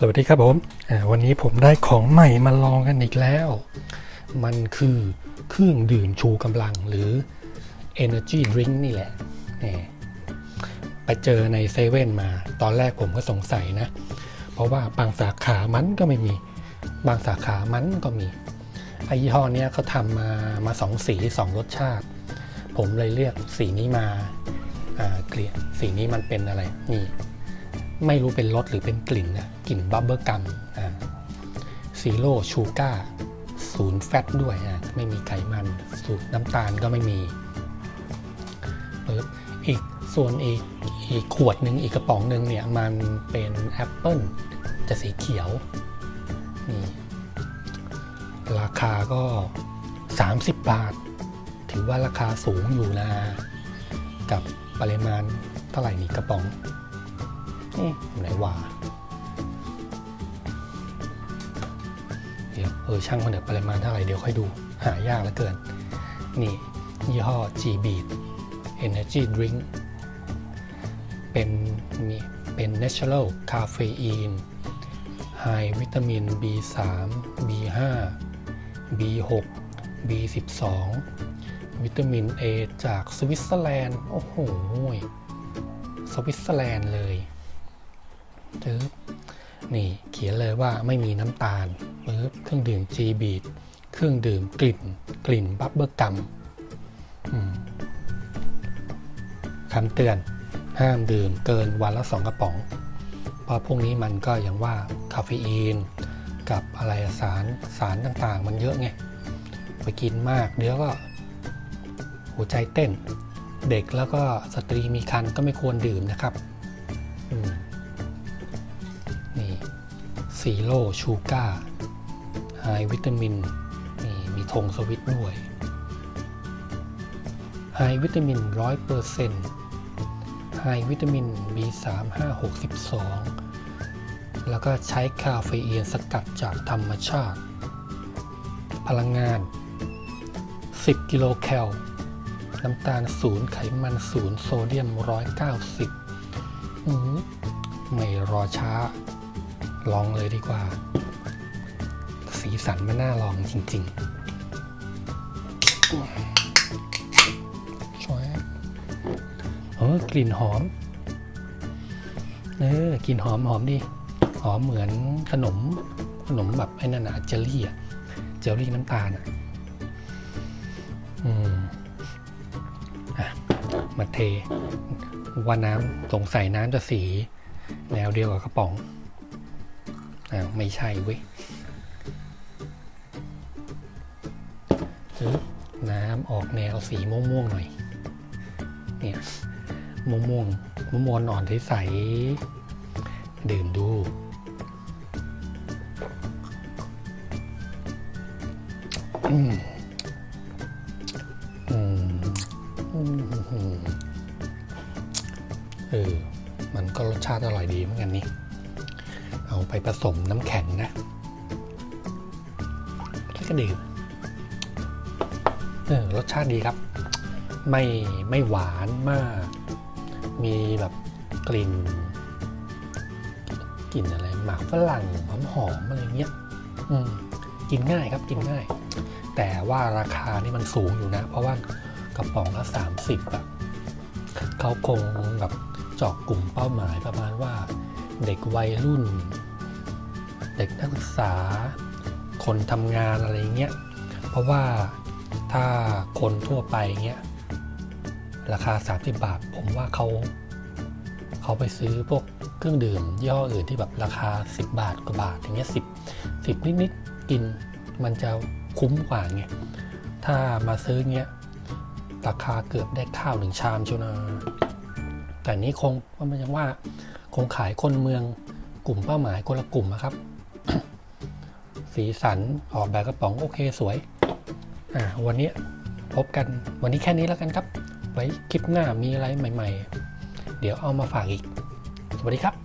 สวัสดีครับผมวันนี้ผมได้ของใหม่มาลองกันอีกแล้ว มันคือเครื่องดื่มชูกำลังหรือ Energy Drink นี่แหละนี่ไปเจอในเซเว่นมา ตอนแรกผมก็สงสัยนะ เพราะว่าบางสาขามันก็ไม่มี บางสาขามันก็มี ไอยี่ห้อเนี้ยเขาทำมามาสองสีสองรสชาติ ผมเลยเรียกสีนี้มาเกลียสีนี้มันเป็นอะไร นี่ ไม่รู้เป็นรสหรือเป็นกลิ่นนะกลิ่นบับเบิลกัมซีโร่ชูการ์ศูนย์แฟตด้วยอะไม่มีไขมัน สูตรน้ำตาลก็ไม่มีอีกส่วนอีกอีกขวดหนึ่งอีกกระป๋องหนึ่งเนี่ยมันเป็นแอปเปิลจะสีเขียวนี่ราคาก็ 30 บาท ถือว่าราคาสูงอยู่นะ กับปริมาณเท่าไหร่นี่กระป๋อง อไหนว่าเดี๋ยวเออช่างมันเดี๋ยวปริมาณเท่าไหร่เดี๋ยวค่อยดูหายากเหลือเกิน นี่ ยี่ห้อ G Beat Energy Drink เป็นมีเป็น Natural Caffeine High วิตามิน B3 B5 B6 B12 วิตามิน A จากสวิตเซอร์แลนด์ โอ้โห สวิตเซอร์แลนด์เลย ปึ๊บนี่เขียนเลยว่าไม่มีน้ำตาลปึ๊บเครื่องดื่ม G Beat เครื่องดื่มกลิ่น กลิ่นบับเบิลกัมคำเตือนห้ามดื่มเกินวันละสองกระป๋อง เพราะพวกนี้มันก็อย่างว่าคาเฟอีน กับอะไรสารสารต่างๆ มันเยอะไงไปกินมาก เดี๋ยวก็ หัวใจเต้น เด็กแล้วก็สตรีมีครรภ์ก็ไม่ควรดื่มนะครับ อืม ซีโร่ชูการ์ไฮวิตามินนี่มีธงสวิตด้วยไฮวิตามินร้อยเปอร์เซ็นต์ไฮวิตามิน B3 5 6 12แล้วก็ใช้คาเฟอีนสกัดจากธรรมชาติ พลังงาน 10 กิโลแคล น้ำตาลศูนย์ไขมันศูนย์โซเดียม 190 ไม่รอช้า ลองเลยดีกว่า สีสันมันน่าลองจริงๆช่วยเออกลิ่นหอม เออกลิ่นหอมหอมดีหอมเหมือนขนม ขนมแบบไอ้นั่นอะเจลลี่อะเจลลี่น้ำตาลอะอืมอะมาเทว่าน้ำสงสัยน้ำจะสีแนวเดียวกับกระป๋อง อ้าวไม่ใช่เว้ยน้ำออกแนวสีม่วงๆหน่อย เนี่ยม่วงม่วงๆม่วงอ่อนใสๆดื่มดูอืมอืมเออ มันก็รสชาติอร่อยดีเหมือนกันนี่ เอาไปผสมน้ำแข็งนะแล้วก็ดื่มเออรสชาติดีครับ ไม่ไม่หวานมาก มีแบบกลิ่นกลิ่นอะไรหมากฝรั่งหอมหอมๆอะไรเงี้ยอืมกินง่ายครับกินง่าย แต่ว่าราคานี่มันสูงอยู่นะ เพราะว่ากระป๋องละ 30อะเขาคงแบบเจาะกลุ่มเป้าหมายประมาณว่า เด็กวัยรุ่น เด็กนักศึกษา คนทำงานอะไรเงี้ย เพราะว่าถ้าคนทั่วไปเงี้ย ราคา 30 บาท ผมว่าเขาเขาไปซื้อพวกเครื่องดื่มย่ออื่นที่แบบราคา 10 บาทกว่าบาทอย่างเงี้ย10 10นิดๆกินมันจะคุ้มกว่าไงถ้ามาซื้อเงี้ยราคาเกือบได้ข้าวหนึ่งชามชียวนะแต่นี้คงว่ามันยังว่า คงขายคนเมืองกลุ่มเป้าหมายคนละกลุ่มนะครับ สีสันออกแบบกระป๋องโอเคสวย อ่าวันนี้พบกันวันนี้แค่นี้แล้วกันครับ ไว้คลิปหน้ามีอะไรใหม่ ๆ เดี๋ยวเอามาฝากอีก สวัสดีครับ